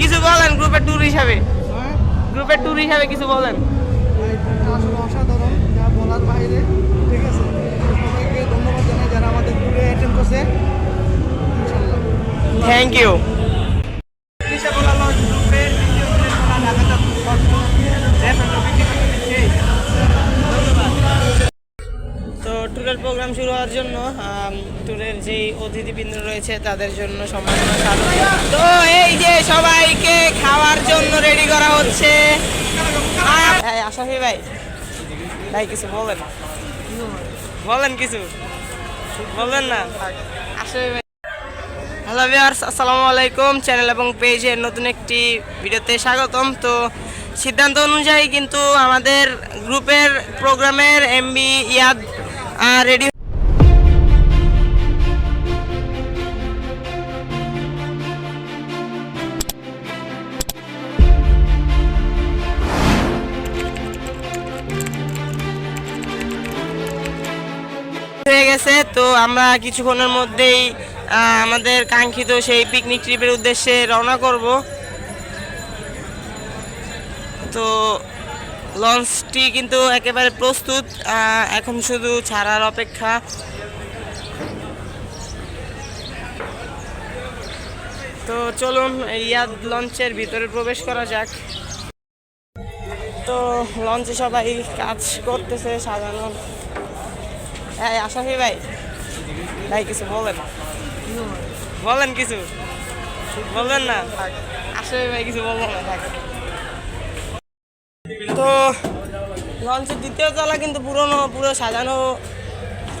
কিছু বলেন গ্রুপের ট্যুর হিসাবে। হ্যাঁ গ্রুপের ট্যুর হিসাবে কিছু বলেন। আসলে অসাধারণ যা বলার বাইরে ঠিক আছে? সবাইকে ধন্যবাদ জানাই যারা আমাদের ট্যুরে অ্যাটেন্ড করছে। থ্যাংক ইউ শুরু হওয়ার জন্য ট্যুরের যেই অতিথিবৃন্দ রয়েছে, তাদের জন্য সম্মাননা তো এই যে সবাইকে খাওয়ার জন্য রেডি করা হচ্ছে। আশাফি ভাই ভাই কিছু বলেন। বলেন কিছু। বলবেন না? আশাফি ভাই। হ্যালো আসসালামু আলাইকুম। চ্যানেল এবং পেজের নতুন একটি ভিডিওতে স্বাগতম। তো সিদ্ধান্ত অনুযায়ী কিন্তু আমাদের গ্রুপের প্রোগ্রামের এমবি ইয়াদ রেডি তো আমরা কিছুক্ষণের মধ্যেই আমাদের কাঙ্ক্ষিত সেই পিকনিক ট্রিপের উদ্দেশ্যে রওনা করব। তো লঞ্চটি কিন্তু একেবারে প্রস্তুত এখন শুধু ছাড়ার অপেক্ষা। তো চলুন ইয়াদ লঞ্চের ভিতরে প্রবেশ করা যাক। তো লঞ্চে সবাই কাজ করতেছে সাজানো হ্যাঁ আশাফি ভাই। ভাই কিছু, বলেন। বলেন কিছু। বলবেন না? আশাফি ভাই কিছু বলব না তো, লঞ্চের দ্বিতীয় তলা কিন্তু পুরনো, পুরো সাজানো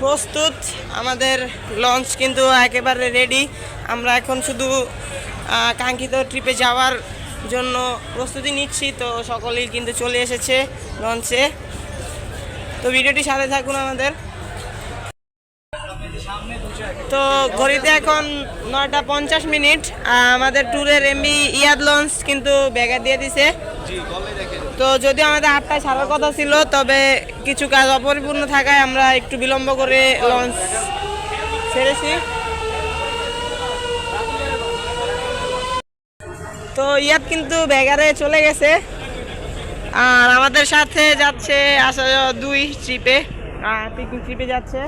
প্রস্তুত। আমাদের লঞ্চ কিন্তু একেবারে রেডি আমরা এখন শুধু কাঙ্ক্ষিত ট্রিপে যাওয়ার জন্য প্রস্তুতি নিচ্ছি, তো সকলেই কিন্তু চলে এসেছে লঞ্চে। তো ভিডিওটি সাথে থাকুন আমাদের। তো ঘড়িতে এখন নয়টা পঞ্চাশ মিনিট আমাদের ট্যুরের এমবি ইয়াদ লঞ্চ কিন্তু ব্যাগা দিয়ে দিছে। তো যদি আমাদের আটটায় ছাড়ার কথা ছিল, তবে কিছু কাজ অপরিপূর্ণ থাকায় আমরা একটু বিলম্ব করে লঞ্চ ছেড়েছি। তো ইয়াদ কিন্তু ব্যাগারে চলে গেছে। আর আমাদের সাথে যাচ্ছে আসা দুই ট্রিপে পিকনিক ট্রিপে যাচ্ছে।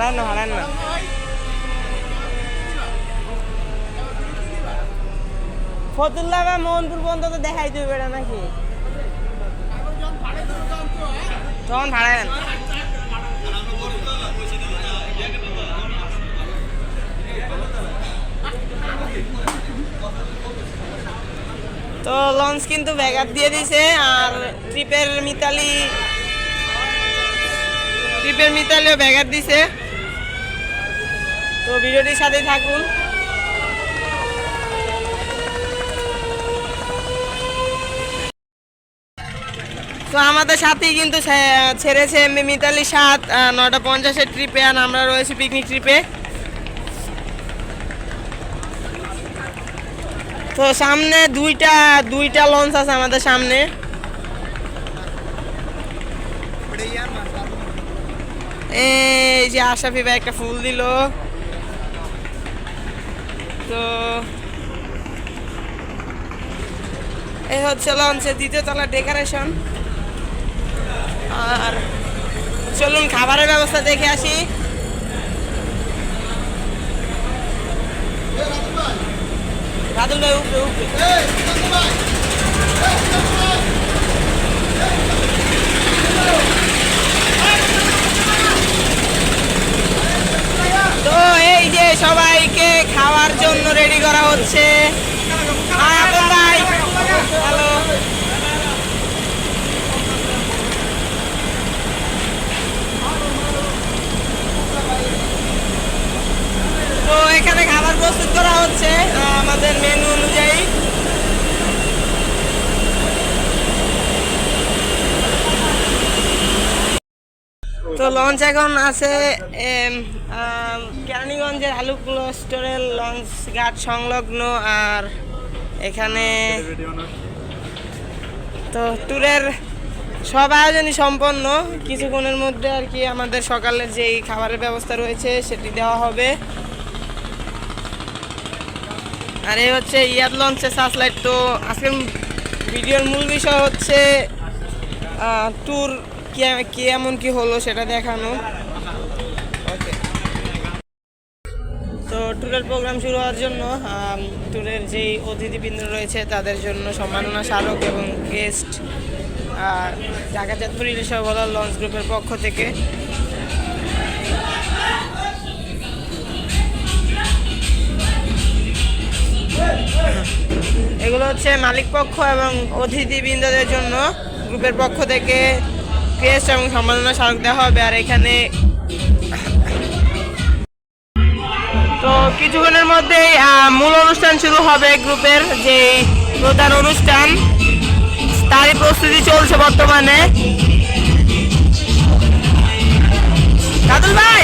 ভাড়ান না ফতুল্লা বা মোহনপুর পর্যন্ত তো দেখাই দেবে বেড়া নাকি? তখন ভাড়ান তো লঞ্চ কিন্তু ব্যাঘাত দিয়ে দিছে আর ট্রিপের মিতালি, ট্রিপের মিতালিও ব্যাঘাত দিছে তো ভিডিওটির সাথেই থাকুন। তো আমাদের সাথেই কিন্তু ছেড়েছে এমনি মিতালি সাত নটা পঞ্চাশের ট্রিপে আর আমরা রয়েছি পিকনিক ট্রিপে তো সামনে দুইটা দুইটা লঞ্চ আছে আমাদের সামনে। এই যে আশাফি ভাই একটা ফুল দিল। তো এই হচ্ছে লঞ্চের দ্বিতীয় তলার ডেকোরেশন। আর চলুন খাবারের ব্যবস্থা দেখে আসি। রাতুল ভাই, উপরে উপরে তো এই যে সবাইকে খাওয়ার জন্য রেডি করা হচ্ছে। তো এখানে খাবার প্রস্তুত করা হচ্ছে আমাদের মেনু অনুযায়ী তো লঞ্চ এখন আছে কেরানীগঞ্জের আলুকুলো স্টোরের লঞ্চ ঘাট সংলগ্ন আর এখানে তো ট্যুরের সব আয়োজনই সম্পন্ন। কিছুক্ষণের মধ্যে আর কি আমাদের সকালের যেই খাবারের ব্যবস্থা রয়েছে সেটি দেওয়া হবে। আর এই হচ্ছে ইয়াদ লঞ্চের সার্চলাইট তো আজকের ভিডিওর মূল বিষয় হচ্ছে ট্যুর কি এমন কি হলো সেটা দেখানো। ওকে তো ট্যুরের প্রোগ্রাম শুরু হওয়ার জন্য ট্যুরের যেই অতিথিবৃন্দ রয়েছে তাদের জন্য সম্মাননা স্মারক এবং গেস্ট ঢাকা চাঁদপুর ইলিশ বলার লঞ্চ গ্রুপের পক্ষ থেকে। এগুলো হচ্ছে মালিক পক্ষ এবং অতিথিবৃন্দদের জন্য গ্রুপের পক্ষ থেকে। ক্রেস্ট এবং সম্মাননা স্মারক দেওয়া হবে আর এখানে তো কিছুক্ষণের মধ্যেই মূল অনুষ্ঠান শুরু হবে গ্রুপের যে প্রধান অনুষ্ঠান। তারই প্রস্তুতি চলছে বর্তমানে। দাদুল ভাই!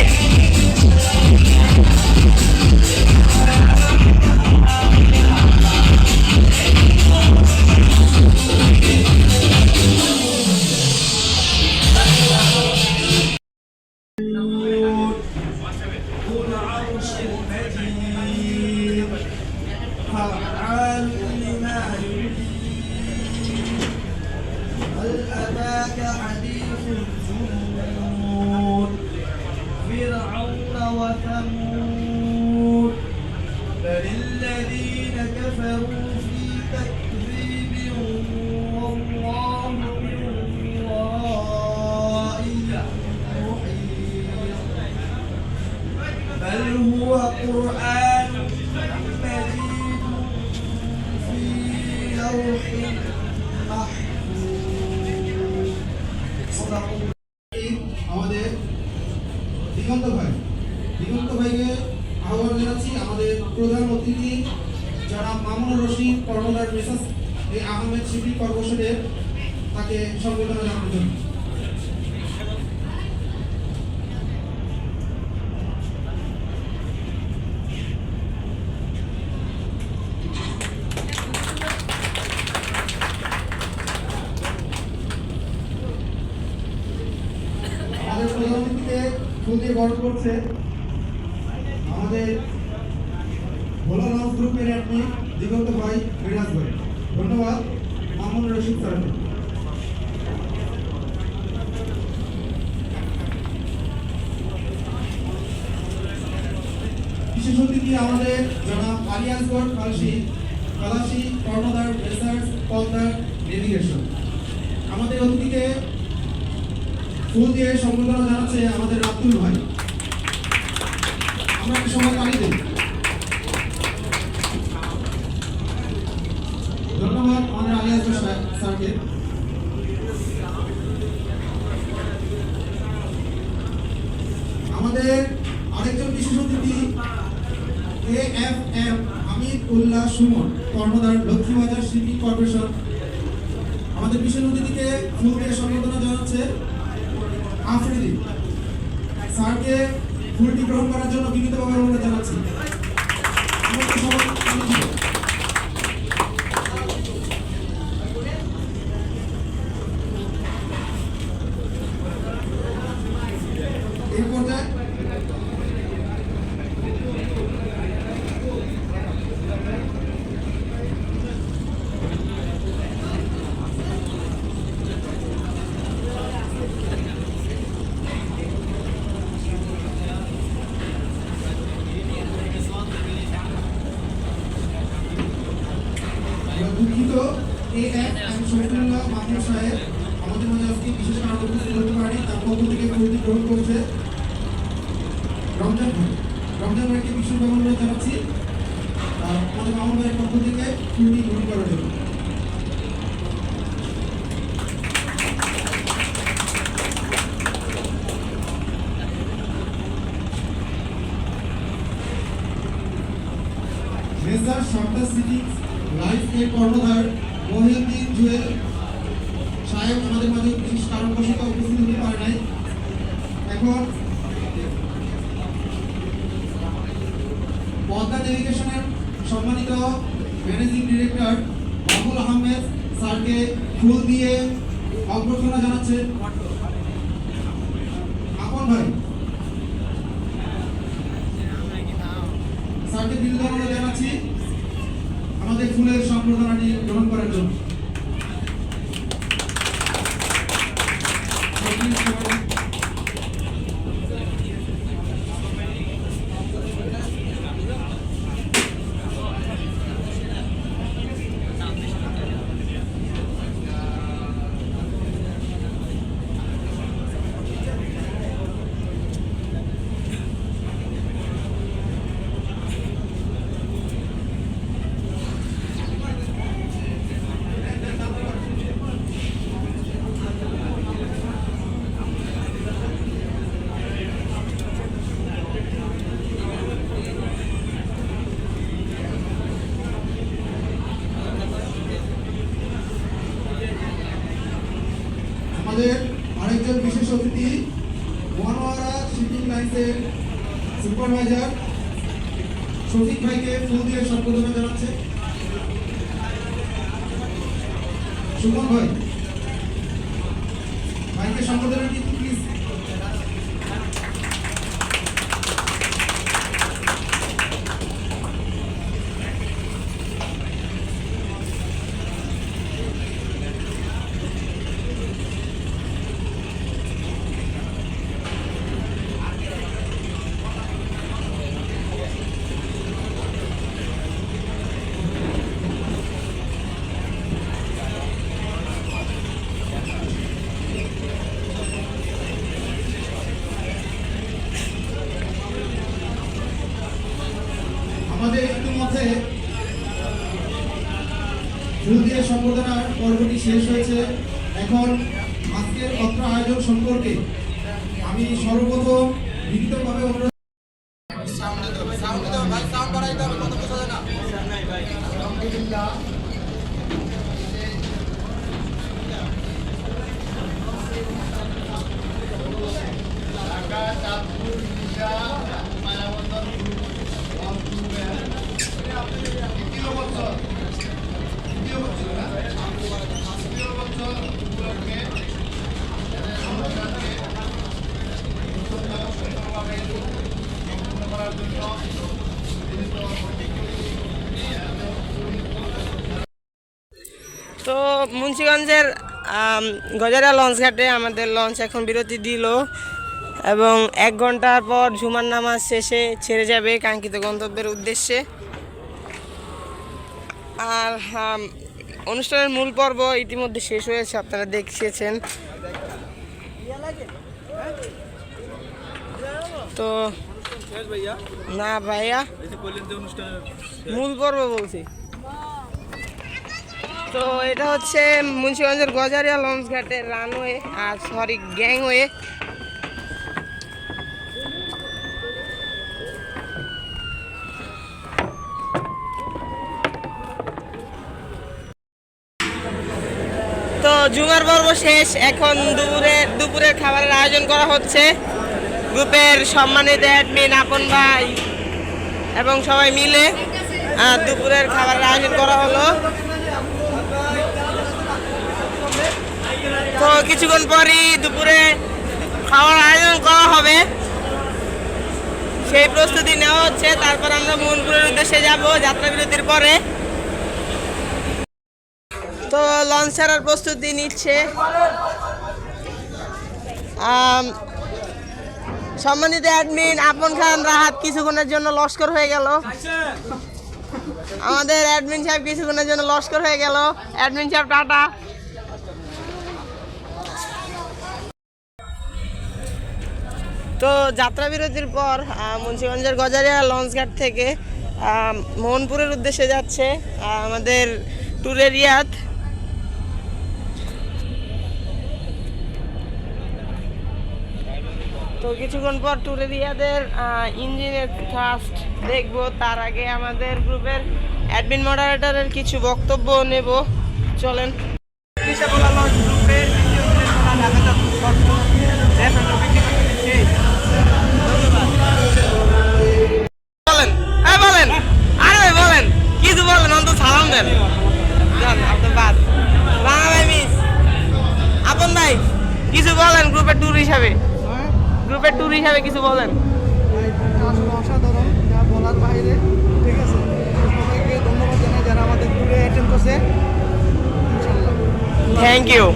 দিয়ে বরণ করছে। আমাদের ভোলা লঞ্চ গ্রুপের দিগন্ত ভাই বিরাজ ভাই। ধন্যবাদ, মামুন রশিদ স্যারকে বিশেষ অতিথি আমাদের জনাব আলিয়াসগড় কালসি, কালাসি কর্ণধার রিসার্চ কলদার নেভিগেশন আমাদের অতিথিকে ফুল দিয়ে সম্বোধনা জানাচ্ছে আমাদের আব্দুল ভাই। আমরা সময় তালি দিই। Ну, нет. আজকে বিশেষ কারণে উপস্থিত পারেনি, তার পক্ষ থেকে কমিটি গ্রহণ করেছে রমজান ভাই। রমজান ভাইকে বিশেষভাবে অনুরোধ জানাচ্ছি। আমাদের মামুন ভাইয়ের পক্ষ থেকে কমিটি গ্রহণ করার জন্য মেসার সপ্তাহ সিটি লাইফ এর কর্ণধার মহিউদ্দিন জুয়েল সাহেব আমাদের মাঝে বিশেষ কারণবশত উপস্থিত হতে পারে নাই এখন পদ্মা ডেলিগেশনের সম্মানিত ম্যানেজিং ডিরেক্টর আবুল আহমেদ স্যারকে ফুল দিয়ে অভ্যর্থনা জানাচ্ছে আপন ভাই। স্যারকে দিল্লি আমাদের ফুলের সম্বর্ধনাটি গ্রহণ করার জন্য আমাদের আরেকজন বিশেষ অতিথি মনোয়ারা শিপিং লাইন্সের সুপারভাইজার ভাইকে ফুল দিয়ে সম্বোধনা জানাচ্ছে? সুমন ভাই ভাইকে সম্বোধনা কিন্তু প্লিজ আমাদের ইতিমধ্যে সম্বোধনার পর্বটি শেষ হয়েছে। এখন আজকের অত্র আয়োজন সম্পর্কে আমি সর্বপ্রথম লিখিতভাবে অনুরোধ তো মুন্সিগঞ্জের আম, গজারিয়া লঞ্চ ঘাটে আমাদের লঞ্চ এখন বিরতি দিল এবং এক ঘণ্টার পর ঝুমার নামাজ শেষে ছেড়ে যাবে কাঙ্ক্ষিত গন্তব্যের উদ্দেশ্যে। আর অনুষ্ঠানের মূল পর্ব ইতিমধ্যে শেষ হয়েছে আপনারা দেখিয়েছেন। তো না ভাইয়া মূল পর্ব বলছি। তো এটা হচ্ছে মুন্সিগঞ্জের গজারিয়া লঞ্চ ঘাটের রানওয়ে আর সরি গ্যাংওয়ে। তো জুমার পর্ব শেষ। এখন দুপুরে দুপুরের খাবারের আয়োজন করা হচ্ছে। গ্রুপের সম্মানিত অ্যাডমিন আপন ভাই এবং সবাই মিলে দুপুরের খাবারের আয়োজন করা হলো। তো কিছুক্ষণ পরই দুপুরে খাওয়ার আয়োজন করা হবে। সেই প্রস্তুতি নেওয়া হচ্ছে। তারপর আমরা মনপুরের উদ্দেশ্যে যাব যাত্রা বিরতির পরে। তো লঞ্চ ছাড়ার প্রস্তুতি নিচ্ছে। সম্মানিত অ্যাডমিন আপন খান রাহাত কিছুক্ষণের জন্য লস্কর হয়ে গেল। আমাদের অ্যাডমিন সাহেব কিছুক্ষণের জন্য লস্কর হয়ে গেল। অ্যাডমিন সাহেব, টাটা। তো যাত্রা বিরতির পর মুন্সিগঞ্জের গজারিয়া লঞ্চঘাট থেকে মোহনপুরের উদ্দেশ্যে যাচ্ছে আমাদের ট্যুরের ইয়াত তো কিছুক্ষণ পর ট্যুরের ইয়াদের ইঞ্জিনের ফার্স্ট দেখব। তার আগে আমাদের গ্রুপের অ্যাডমিন মডারেটরের কিছু বক্তব্য নেব। চলেন। গ্রুপের গ্রুপের ট্যুর হিসাবে। গ্রুপের ট্যুর হিসাবে কিছু বলেন। অসাধারণ যা বলার ঠিক আছে যারা আমাদের ট্যুরে করছে থ্যাংক ইউ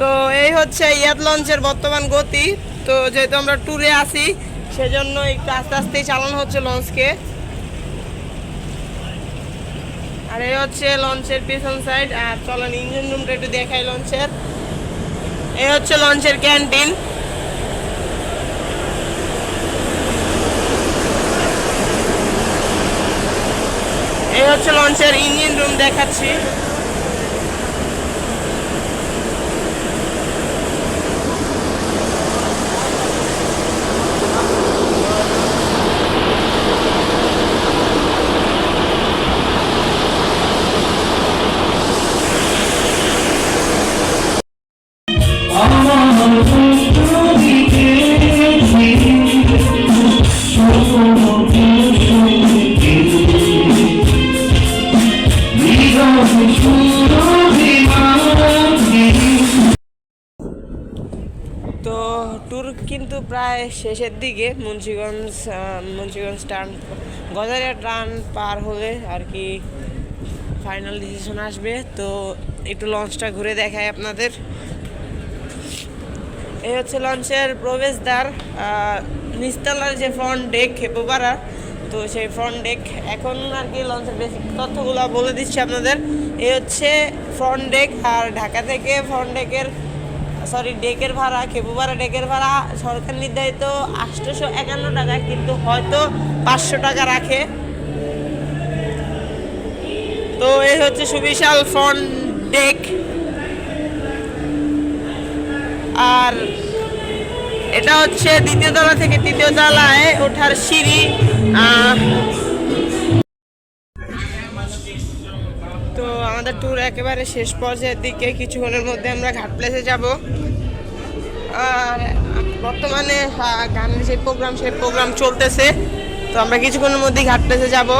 তো এই হচ্ছে ইয়াত লঞ্চের বর্তমান গতি। তো যেহেতু আমরা ট্যুরে আসি সেজন্য একটু আস্তে আস্তেই চালানো হচ্ছে লঞ্চকে। আর এই হচ্ছে লঞ্চের পিছন সাইড আর চলেন ইঞ্জিন রুমটা একটু দেখাই লঞ্চের। এই হচ্ছে লঞ্চের ক্যান্টিন। এই হচ্ছে লঞ্চের ইঞ্জিন রুম দেখাচ্ছি। প্রায় শেষের দিকে মুন্সিগঞ্জ মুন্সিগঞ্জ টার্ন, গজারিয়া টার্ন পার হলে আর কি ফাইনাল ডিসিশন আসবে। তো একটু লঞ্চটা ঘুরে দেখায় আপনাদের। এই হচ্ছে লঞ্চের প্রবেশদ্বার নিচতলার যে ফ্রন্ট ডেক খেপোপাড়া তো সেই ফ্রন্ট ডেক এখন আর কি লঞ্চের বেসিক তথ্যগুলো বলে দিচ্ছি আপনাদের। এই হচ্ছে ফ্রন্ট ডেক আর ঢাকা থেকে ফ্রন্ট ডেকের সরি ডেকের ভাড়া খেপুপাড়া ডেকের ভাড়া, সরকার নির্ধারিত আটশোশো একান্ন টাকা, কিন্তু হয়তো পাঁচশো টাকা রাখে। তো এই হচ্ছে সুবিশাল ফ্রন্ট ডেক। আর এটা হচ্ছে দ্বিতীয় তলা থেকে তৃতীয় তলায় ওঠার সিঁড়ি। আমাদের ট্যুর একেবারে শেষ পর্যায়ের দিকে, কিছুক্ষণের মধ্যে আমরা ঘাট প্লেসে যাব। আর বর্তমানে গানের যে প্রোগ্রাম সেই প্রোগ্রাম চলতেছে। তো আমরা কিছুক্ষণের মধ্যেই ঘাট প্লেসে যাব।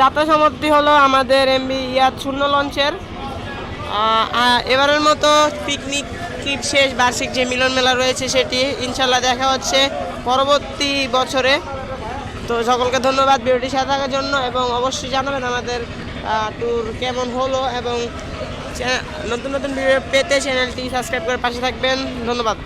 যাত্রা সমাপ্তি হলো আমাদের এমবি ইয়াদ শূন্য লঞ্চের। এবারের মতো পিকনিক ট্রিপ শেষ, বার্ষিক যে মিলন মেলা রয়েছে সেটি ইনশাল্লাহ দেখা হচ্ছে পরবর্তী বছরে। তো সকলকে ধন্যবাদ ভিডিওটি সাথে থাকার জন্য এবং অবশ্যই জানাবেন আমাদের ট্যুর কেমন হলো এবং নতুন নতুন ভিডিও পেতে চ্যানেলটি সাবস্ক্রাইব করে পাশে থাকবেন। ধন্যবাদ।